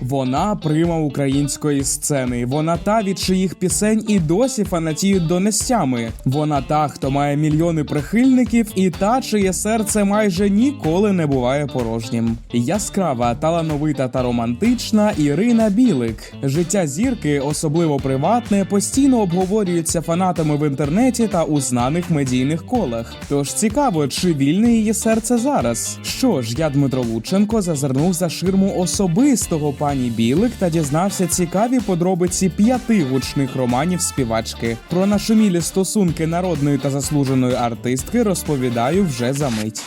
Вона прима української сцени. Вона та, від чиїх пісень і досі фанатіють донестями. Вона та, хто має мільйони прихильників, і та, чиє серце майже ніколи не буває порожнім. Яскрава, талановита та романтична Ірина Білик. Життя зірки, особливо приватне, постійно обговорюється фанатами в інтернеті та у знаних медійних колах. Тож цікаво, чи вільне її серце зараз. Що ж, я Дмитро Лученко зазирнув за ширму особистого пані Білик та дізнався цікаві подробиці п'яти гучних романів співачки. Про нашумілі стосунки народної та заслуженої артистки розповідаю вже за мить.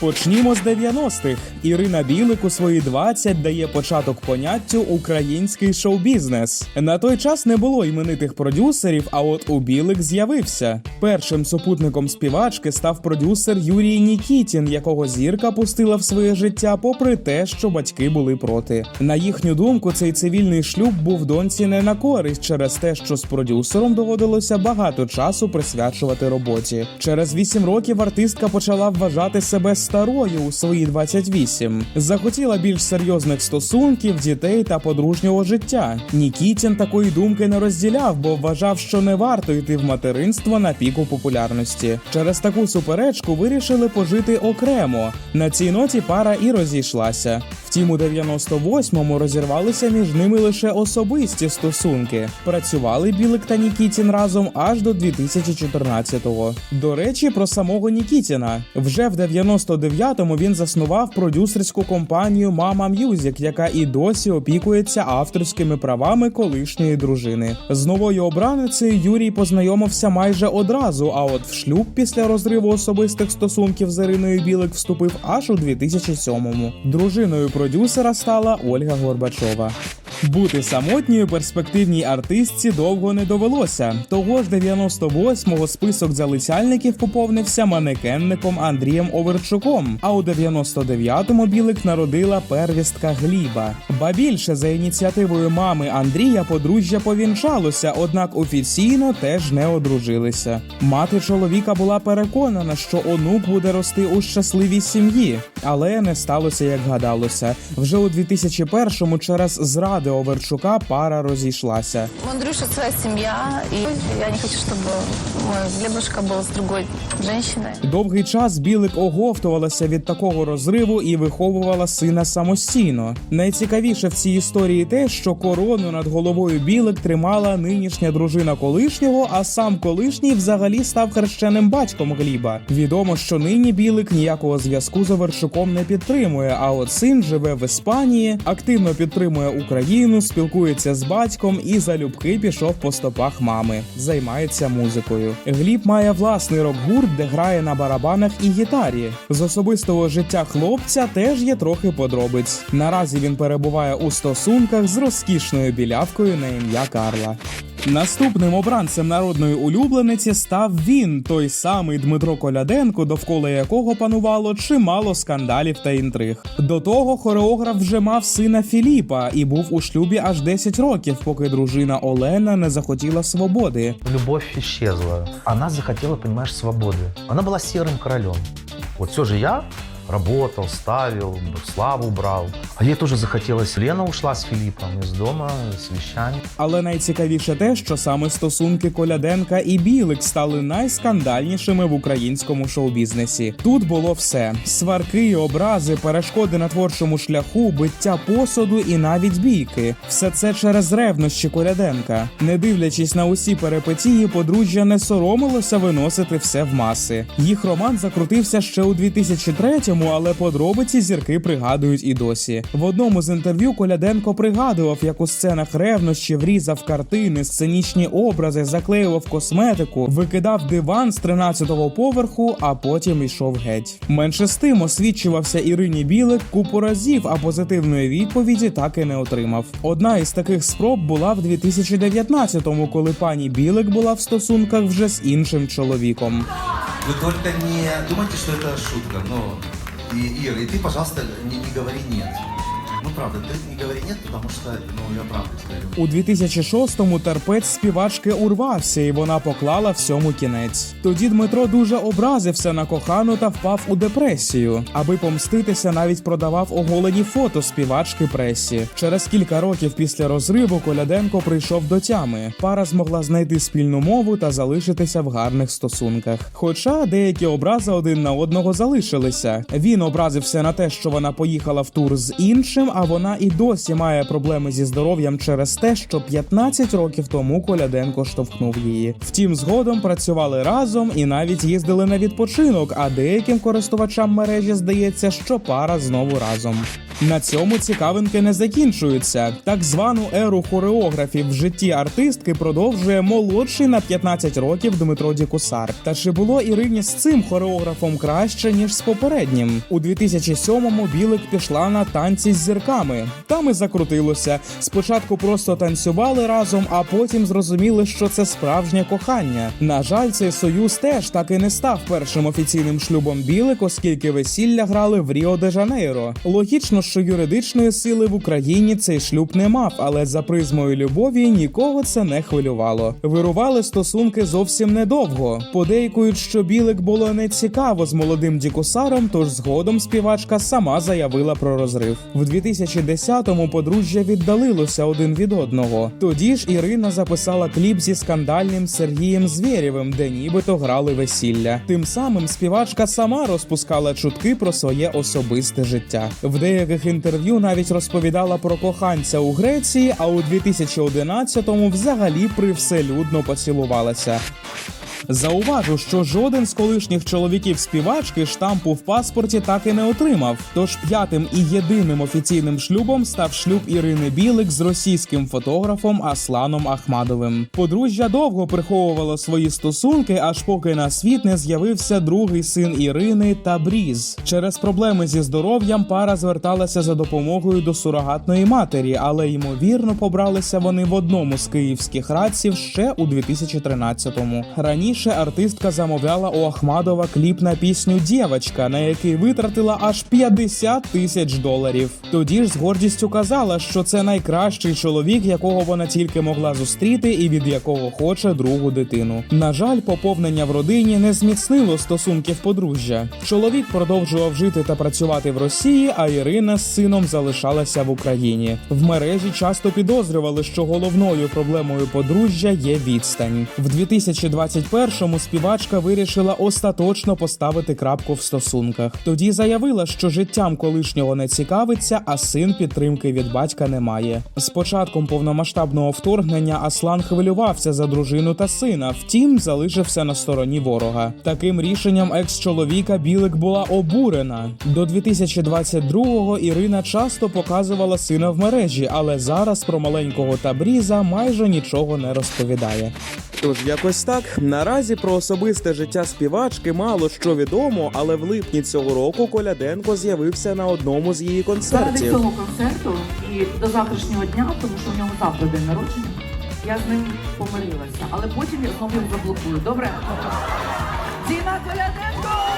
Почнімо з 90-х. Ірина Білик у свої 20 дає початок поняттю український шоу-бізнес. На той час не було іменитих продюсерів, а от у Білик з'явився. Першим супутником співачки став продюсер Юрій Нікітін, якого зірка пустила в своє життя, попри те, що батьки були проти. На їхню думку, цей цивільний шлюб був доньці не на користь через те, що з продюсером доводилося багато часу присвячувати роботі. Через 8 років артистка почала вважати себе старою у свої 28. Захотіла більш серйозних стосунків, дітей та подружнього життя. Нікітін такої думки не розділяв, бо вважав, що не варто йти в материнство на піку популярності. Через таку суперечку вирішили пожити окремо. На цій ноті пара і розійшлася. Втім, у 98-му розірвалися між ними лише особисті стосунки. Працювали Білик та Нікітін разом аж до 2014-го. До речі, про самого Нікітіна. Вже в 99-му він заснував продюсерську компанію Мама М'юзік, яка і досі опікується авторськими правами колишньої дружини. З новою обраницею Юрій познайомився майже одразу. А от в шлюб після розриву особистих стосунків з Іриною Білик вступив аж у 2007-му. Дружиною продюсера стала Ольга Горбачова. Бути самотньою перспективній артистці довго не довелося. Того ж 98-го список залицяльників поповнився манекенником Андрієм Оверчуком. А у 99-му Білик народила первістка Гліба. Ба більше за ініціативою мами Андрія подружжя повінчалося, однак офіційно теж не одружилися. Мати чоловіка була переконана, що онук буде рости у щасливій сім'ї, але не сталося, як гадалося. Вже у 2001-му через зради Оверчука пара розійшлася. У Андрюши своя семья, и я не хочу, мой Глебушка был с другой женщиной. Довгий час Білик оговтувалася від такого розриву і виховувала сина самостійно. Найцікавіше в цій історії те, що корону над головою Білик тримала нинішня дружина колишнього, а сам колишній взагалі став хрещеним батьком Гліба. Відомо, що нині Білик ніякого зв'язку з Оверчуком не підтримує. А от син живе в Іспанії, активно підтримує Україну, спілкується з батьком і залюбки пішов по стопах мами. Займається музикою. Гліб має власний рок-гурт, де грає на барабанах і гітарі. З особистого життя хлопця теж є трохи подробиць. Наразі він перебуває у стосунках з розкішною білявкою на ім'я Карла. Наступним обранцем народної улюблениці став він, той самий Дмитро Коляденко, довкола якого панувало чимало скандалів та інтриг. До того хореограф вже мав сина Філіпа і був у шлюбі аж 10 років, поки дружина Олена не захотіла свободи. Любовь исчезла. Она захотела, понимаешь, свободы. Она была серым королем. Вот все же я работал, ставил, славу брал. А ей тоже захотелось. Лена ушла с Филиппом из дома, с вещами. Але найцікавіше те, що саме стосунки Коляденка і Білик стали найскандальнішими в українському шоу-бізнесі. Тут було все: сварки, образи, перешкоди на творчому шляху, биття посуду і навіть бійки. Все це через ревнощі Коляденка. Не дивлячись на усі перипетії, подружжя не соромилося виносити все в маси. Їх роман закрутився ще у 2003-му, але подробиці зірки пригадують і досі. В одному з інтерв'ю Коляденко пригадував, як у сценах ревнощі врізав картини, сценічні образи, заклеював косметику, викидав диван з 13-го поверху, а потім йшов геть. Менше з тим освічувався Ірині Білик купу разів, а позитивної відповіді так і не отримав. Одна із таких спроб була в 2019-му, коли пані Білик була в стосунках вже з іншим чоловіком. Вы только не думайте, что это шутка. Ну, и, Ира, и ты, пожалуйста, не, не говори нет. Ну, правда, ты не говори нет, потому что, ну, я правда тебе говорю. У 2006-му терпець співачки урвався, і вона поклала всьому кінець. Тоді Дмитро дуже образився на кохану та впав у депресію. Аби помститися, навіть продавав оголені фото співачки пресі. Через кілька років після розриву Коляденко прийшов до тями. Пара змогла знайти спільну мову та залишитися в гарних стосунках. Хоча деякі образи один на одного залишилися. Він образився на те, що вона поїхала в тур з іншим, а вона і досі має проблеми зі здоров'ям через те, що 15 років тому Коляденко штовхнув її. Втім, згодом працювали разом і навіть їздили на відпочинок. А деяким користувачам мережі здається, що пара знову разом. На цьому цікавинки не закінчуються. Так звану еру хореографів в житті артистки продовжує молодший на 15 років Дмитро Дікусар. Та чи було Ірині з цим хореографом краще ніж з попереднім? У 2007-му Білик пішла на танці з зірками. Там і закрутилося. Спочатку просто танцювали разом, а потім зрозуміли, що це справжнє кохання. На жаль, цей союз теж так і не став першим офіційним шлюбом Білик, оскільки весілля грали в Ріо де Жанейро. Логічно, що юридичної сили в Україні цей шлюб не мав, але за призмою любові нікого це не хвилювало. Вирували стосунки зовсім недовго. Подейкують, що Білик було не цікаво з молодим Дікусаром, тож згодом співачка сама заявила про розрив. В 2010-му подружжя віддалилося один від одного. Тоді ж Ірина записала кліп зі скандальним Сергієм Звєрєвим, де нібито грали весілля. Тим самим співачка сама розпускала чутки про своє особисте життя. В деяких інтерв'ю навіть розповідала про коханця у Греції, а у 2011-му взагалі привселюдно поцілувалася. Зауважу, що жоден з колишніх чоловіків співачки штампу в паспорті так і не отримав. Тож п'ятим і єдиним офіційним шлюбом став шлюб Ірини Білик з російським фотографом Асланом Ахмадовим. Подружжя довго приховувало свої стосунки, аж поки на світ не з'явився другий син Ірини Табріз. Через проблеми зі здоров'ям пара зверталася за допомогою до сурогатної матері, але ймовірно побралися вони в одному з київських радців ще у 2013-му. Раніше артистка замовляла у Ахмадова кліп на пісню Дєвочка, на який витратила аж 50 тисяч доларів. Тоді ж з гордістю казала, що це найкращий чоловік, якого вона тільки могла зустріти, і від якого хоче другу дитину. На жаль, поповнення в родині не зміцнило стосунків подружжя. Чоловік продовжував жити та працювати в Росії, а Ірина з сином залишалася в Україні. В мережі часто підозрювали, що головною проблемою подружжя є відстань. В 2021-му співачка вирішила остаточно поставити крапку в стосунках. Тоді заявила, що життям колишнього не цікавиться, а син підтримки від батька не має. З початком повномасштабного вторгнення Аслан хвилювався за дружину та сина, втім залишився на стороні ворога. Таким рішенням екс-чоловіка Білик була обурена. До 2022-го Ірина часто показувала сина в мережі, але зараз про маленького Табріза майже нічого не розповідає. Тож якось так наразі про особисте життя співачки мало що відомо, але в липні цього року Коляденко з'явився на одному з її Заради цього концерту і до завтрашнього дня, тому що в нього завтра день народження, я з ним помирилася, але потім я знову заблокую. Добре? Діна Коляденко!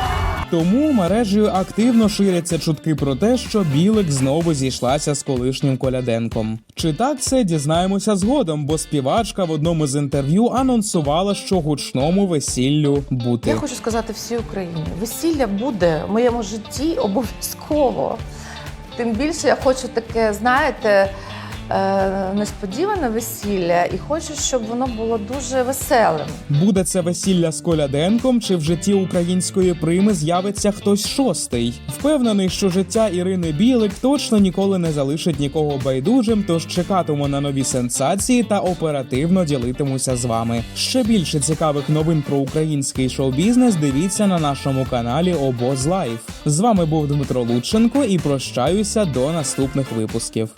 Тому мережею активно ширяться чутки про те, що Білик знову зійшлася з колишнім Коляденком. Чи так це дізнаємося згодом, бо співачка в одному з інтерв'ю анонсувала, що гучному весіллю бути. Я хочу сказати всій Україні: весілля буде в моєму житті обов'язково. Тим більше я хочу таке, знаєте, несподіване весілля, і хочу, щоб воно було дуже веселим. Буде це весілля з Коляденком, чи в житті української прими з'явиться хтось шостий? Впевнений, що життя Ірини Білик точно ніколи не залишить нікого байдужим, тож чекатиму на нові сенсації та оперативно ділитимуся з вами. Ще більше цікавих новин про український шоу-бізнес дивіться на нашому каналі Обоз Лайф. З вами був Дмитро Лученко і прощаюся до наступних випусків.